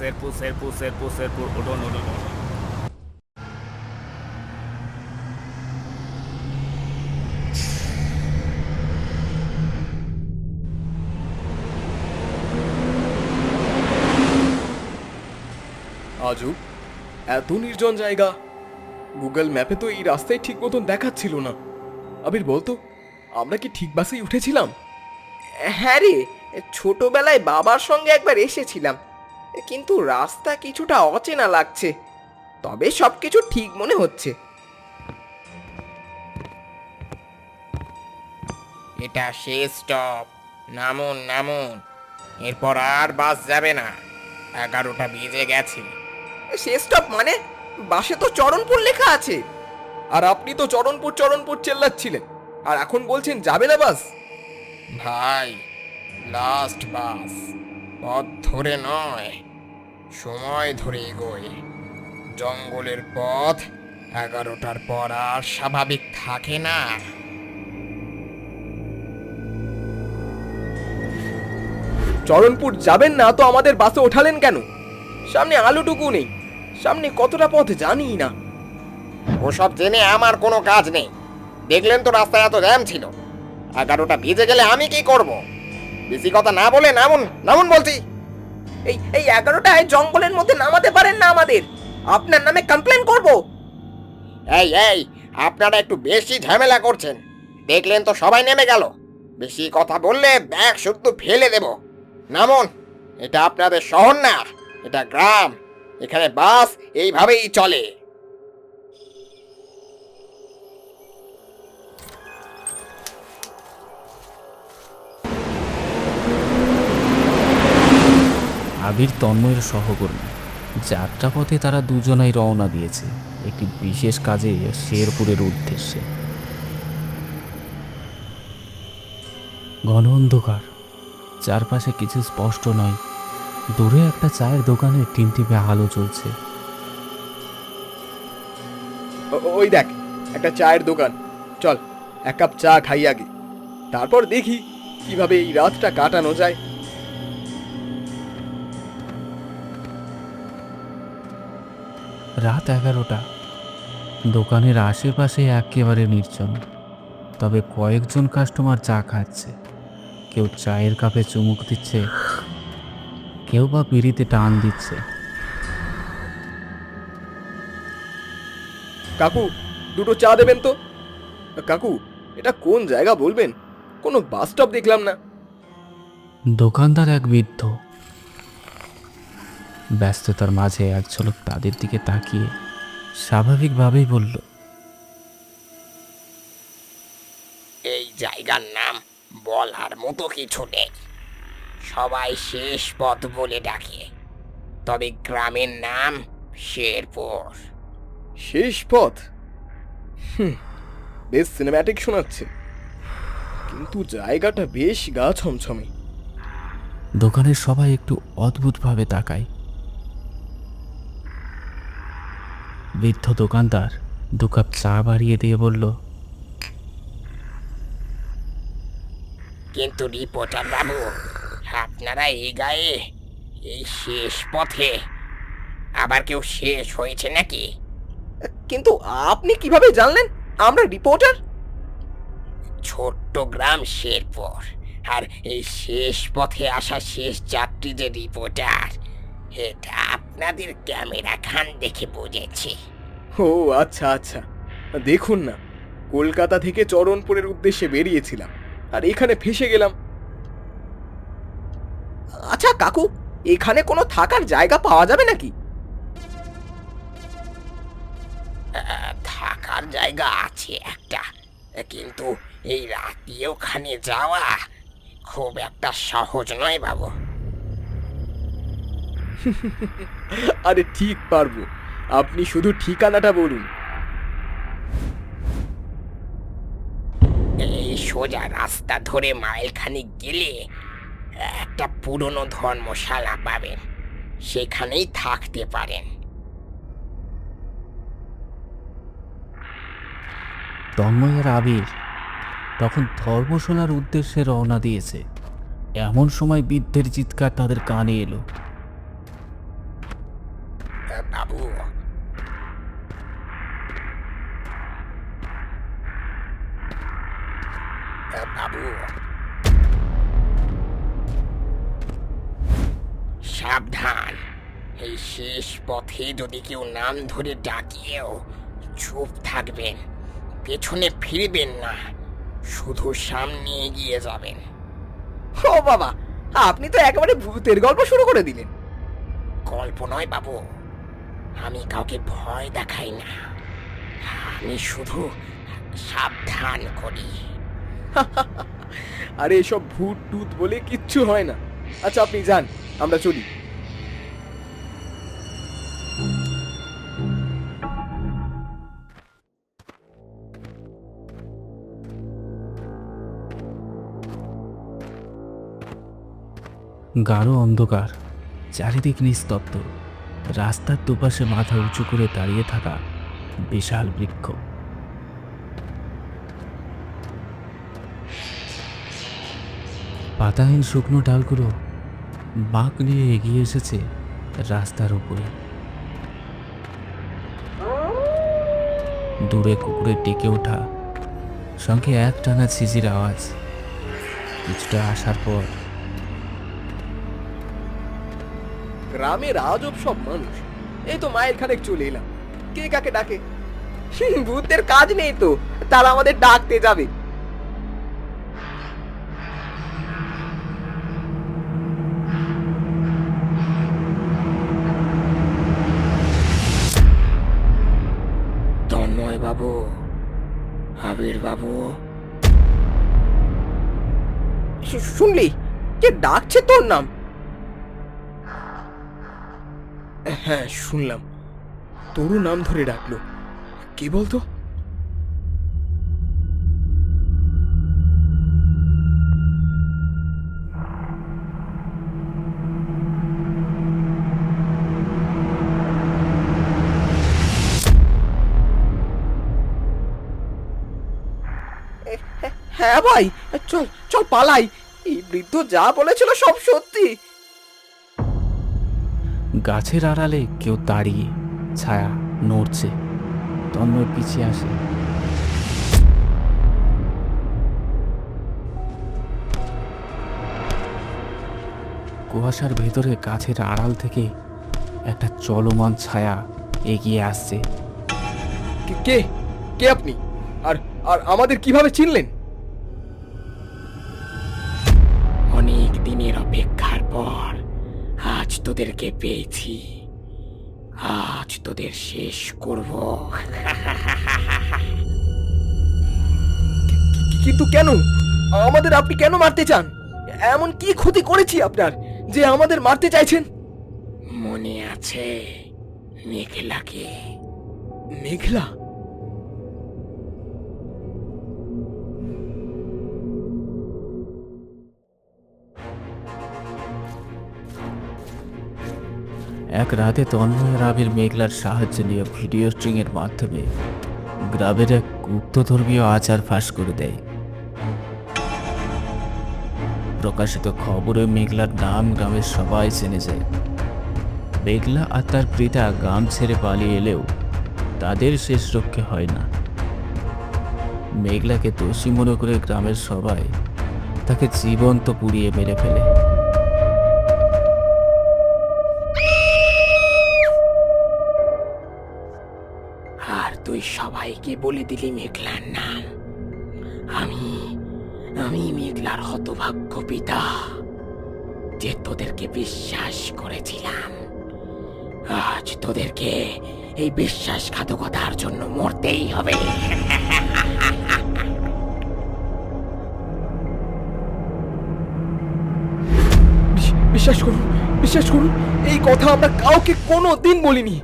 শেরপুর শেরপুর শেরপুর শেরপুর উঠুন উঠুন উঠুন। এত নির্জন জায়গা। গুগল ম্যাপে তো এই রাস্তায় ঠিক মতন দেখাচ্ছিল না। আবির বলতো আমরা কি ঠিক বাসেই উঠেছিলাম? হ্যাঁ রে ছোটবেলায় বাবার সঙ্গে একবার এসেছিলাম। কিন্তু রাস্তা কিছুটা অচেনা লাগছে। তবে সব কিছু ঠিক মনে হচ্ছে। এটা শেষ স্টপ। নামুন নামুন। এরপর আর বাস যাবে না। এগারোটা বেজে গেছে। শেষ স্টপ মানে? বাসে তো চরণপুর লেখা আছে। আর আপনি তো চরণপুর চরণপুর চেল্লাচ্ছিলেন। আর এখন বলছেন যাবে না বাস? ভাই লাস্ট বাস। পথ ধরে নয় সময় ধরে এগোয় জঙ্গলের পথ এগারোটার পর আর স্বাভাবিক থাকে না। চরণপুর যাবেন না তো আমাদের বাসে ওঠালেন কেন? সামনে আলোটুকু নেই সামনে কতটা পথ জানি না। ওসব জেনে আমার কোনো কাজ নেই। দেখলেন তো রাস্তায় এত জ্যাম ছিল। এগারোটা বেজে গেলে আমি কি করব? বেশি কথা না বলে নামুন নামুন বলছি। এই এই এগারোটায় জঙ্গলের মধ্যে নামাতে পারেন না আমাদের। আপনার নামে কমপ্লেন করব। এই এই আপনারা একটু বেশি ঝামেলা করছেন। দেখলেন তো সবাই নেমে গেল। বেশি কথা বললে ব্যাগ শুদ্ধ ফেলে দেব। নামুন এটা আপনাদের শহর না এটা গ্রাম। এখানে বাস এইভাবেই চলে। আবির তন্ময়ের সহকর্মী। যাত্রাপথে তারা দুজনাই রওনা দিয়েছে। একটি বিশেষ কাজে শেরপুরের উদ্দেশ্যে। ঘন অন্ধকার। চারপাশে কিছু স্পষ্ট নয়। দূরে একটা চায়ের দোকানে টিমটিপে আলো চলছে ওই দেখ, একটা চায়ের দোকান। চল, এক কাপ চা খাই আগে। তারপর দেখি কীভাবে এই রাতটা কাটানো যায়। রাত এগারোটা। দোকানের আশেপাশে একেবারে নির্জন। তবে কয়েকজন কাস্টমার চা খাচ্ছে। কেউ চায়ের কাপে চুমুক দিচ্ছে। কেউ বা বিড়িতে টান দিচ্ছে। কাকু দুটো চা দেবেন তো? কাকু এটা কোন জায়গা বলবেন? কোনো বাস স্টপ দেখলাম না। দোকানদার এক বৃদ্ধ ব্যস্ততার মাঝে এক ঝলক তাদের দিকে তাকিয়ে স্বাভাবিকভাবেই বলল এই জায়গার নাম বলার মতো কিছু নেই। সবাই শেষ পথ বলে ডাকে। তবে গ্রামের নাম শেরপুর। শেষ পথ? হুম বেশ সিনেম্যাটিক শোনাচ্ছে। কিন্তু জায়গাটা বেশ গা ছমছমে। দোকানের সবাই একটু অদ্ভুতভাবে তাকায়। বৃদ্ধ দোকানদার দু কাপ চা বাড়িয়ে দিয়ে বলল কিন্তু রিপোর্টার বাবু আপনারা এই গায়ে এই শেষ পথে আবার কেউ শেষ হয়েছে নাকি? কিন্তু আপনি কীভাবে জানলেন? আমরা রিপোর্টার? ছোট্ট গ্রাম শেরপুর আর এই শেষ পথে আসা শেষ যাত্রী যে রিপোর্টার এটা আপনাদের ক্যামেরা খান দেখে বুঝেছি। ও আচ্ছা আচ্ছা। দেখুন না কলকাতা থেকে চরণপুরের উদ্দেশ্যে বেরিয়েছিলাম আর এখানে ফেসে গেলাম। আচ্ছা কাকু এখানে কোনো থাকার জায়গা পাওয়া যাবে নাকি? আহ, থাকার জায়গা আছে একটা কিন্তু এই রাতে ওখানে যাওয়া খুব একটা সহজ নয় বাবু। আরে ঠিক পারব। আপনি শুধু ঠিকানাটা বলুন। এই সোজা রাস্তা ধরে মাইলখানি গেলে একটা পুরনো ধর্মশালা পাবেন। সেখানেই থাকতে পারেন। তন্ময় আর আবির তখন ধর্মশালার উদ্দেশ্যে রওনা দিয়েছে। এমন সময় বৃদ্ধের চিৎকার তাদের কানে এলো। এ, বাবু সাবধান। এই শেষ পথে যদি কেউ নাম ধরে ডাকিয়েও চুপ থাকবেন পেছনে ফিরবেন না শুধু সামনে এগিয়ে যাবেন। ও বাবা আপনি তো একেবারে ভূতের গল্প শুরু করে দিলেন। গল্প নয় বাবু আমি কাউকে ভয় দেখাই না। আমি শুধু সাবধান করি। আরে এসব ভূত টুত বলে কিচ্ছু হয় না। আচ্ছা আপনি যান আমরা চলি। গাঢ় অন্ধকার চারিদিক নিস্তব্ধ। রাস্তার দুপাশে মাথা উঁচু করে দাঁড়িয়ে থাকা বিশাল বৃক্ষ। পাতাহীন শুকনো ডালগুলো বাঁক নিয়ে এগিয়ে এসেছে রাস্তার উপরে। দূরে কুকুরে ডেকে ওঠা, সঙ্গে এক টানা ছিজির আওয়াজ। কিছুটা আসার পর গ্রামের আজব সব মানুষ। এই তো মায়ের খানেক চলে এলাম। কে কাকে ডাকে? ভূতের কাজ নেই তো। তারা আমাদের ডাকতে যাবে। তন্ময় বাবু আবির বাবু। শুনলি? কে ডাকছে তোর নাম? হ্যাঁ শুনলাম। তরু নাম ধরে ডাকলো। কে বলতো? হ্যাঁ ভাই, চল চল পালাই। এই বৃদ্ধ যা বলেছিল সব সত্যি। গাছের আড়ালে কেউ দাঁড়িয়ে ছায়া নড়ছে, তন্ময় পিছিয়ে আসে। কুয়াশার ভেতরে গাছের আড়াল থেকে একটা চলমান ছায়া এগিয়ে আসছে। কে- কে আপনি? আর আর আমাদের কীভাবে চিনলেন? তোদেরকে পেয়েছি। আজ তোদের শেষ করব। কিন্তু কেন? আমাদের আপনি কেন মারতে চান? এমন কি ক্ষতি করেছি আপনার যে আমাদের মারতে চাইছেন? মনে আছে মেঘলাকে। মেঘলা? এক রাতে তন্ময় রাবির মেঘলার সাহায্য নিয়ে ভিডিও স্ট্রিংয়ের মাধ্যমে গ্রামের এক গুপ্তধর্মীয় আচার ফাঁস করে দেয়। প্রকাশিত খবরে মেঘলার নাম গ্রামের সবাই জেনে যায়। মেঘলা আর তার পিতা গ্রাম ছেড়ে পালিয়ে এলেও তাদের শেষ রক্ষে হয় না। মেঘলাকে দোষী মনে করে গ্রামের সবাই তাকে জীবন্ত পুড়িয়ে মেরে ফেলে। তুই সবাইকে বলে দিলি মেঘলার নাম। আমি আমি মেঘলার হতভাগ্য পিতা, যে তোদেরকে বিশ্বাস করেছিলাম। আজ তোদেরকে এই বিশ্বাসঘাতকতার জন্য মরতেই হবে। বিশ্বাস করুন বিশ্বাস করুন, এই কথা আমরা কাউকে কোনো দিন বলিনি।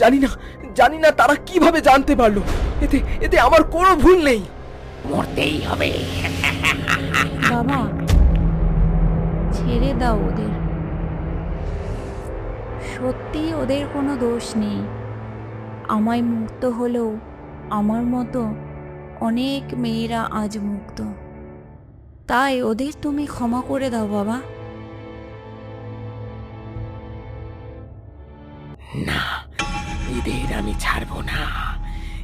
জানি না জানি না তারা কীভাবে জানতে পারল। এতে এতে আমার কোনো ভুল নেই। মরতেই হবে। বাবা ছেড়ে দাও ওদের। সত্যি ওদের কোনো দোষ নেই। আমায় মুক্ত হলেও আমার মতো অনেক মেয়েরা আজ মুক্ত। তাই ওদের তুমি ক্ষমা করে দাও বাবা। এদের আমি ছাড়বো না।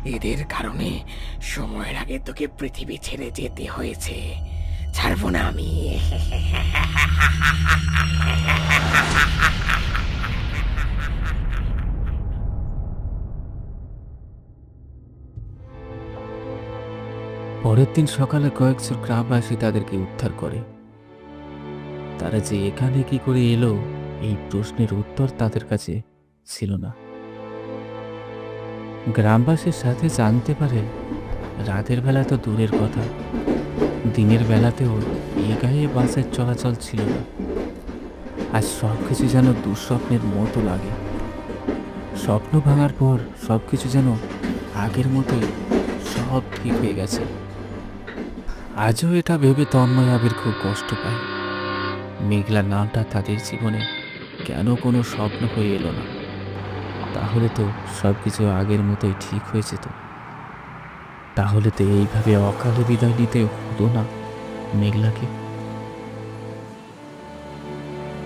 এদের কারণে সময়ের আগে তোকে পৃথিবী ছেড়ে যেতে হয়েছে। ছাড়বো না আমি। পরের দিন সকালে কয়েকজন গ্রামবাসী তাদেরকে উদ্ধার করে। তারা যে এখানে কি করে এলো, এই প্রশ্নের উত্তর তাদের কাছে ছিল না। গ্রামবাসীর সাথে জানতে পারে রাতের বেলা তো দূরের কথা। দিনের বেলাতেও এই গায়ে বাসের চলাচল ছিল না। আর সব কিছু যেন দুঃস্বপ্নের মতো লাগে। স্বপ্ন ভাঙার পর সব কিছু যেন আগের মতোই সব ঠিক হয়ে গেছে। আজও এটা ভেবে তন্ময় আবির খুব কষ্ট পায়। মেঘলা নামটা তাদের জীবনে কেন কোনো স্বপ্ন হয়ে এলো না। তাহলে তো সব কিছু আগের মতোই ঠিক হয়েছে তো। তাহলে তো এইভাবে অকালে বিদায় নিতে হতো না মেঘলাকে।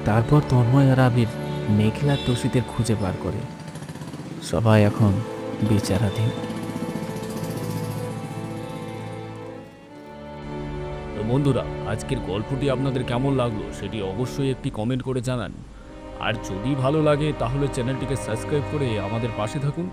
তারপর তন্ময় আর আবির মেঘলার দোষীদের খুঁজে বার করে। সবাই এখন বিচারাধীন। বন্ধুরা, আজকের গল্পটি আপনাদের কেমন লাগল সেটি অবশ্যই একটি কমেন্ট করে জানান। আর যদি ভালো লাগে তাহলে চ্যানেলটিকে সাবস্ক্রাইব করে আমাদের পাশে থাকুন।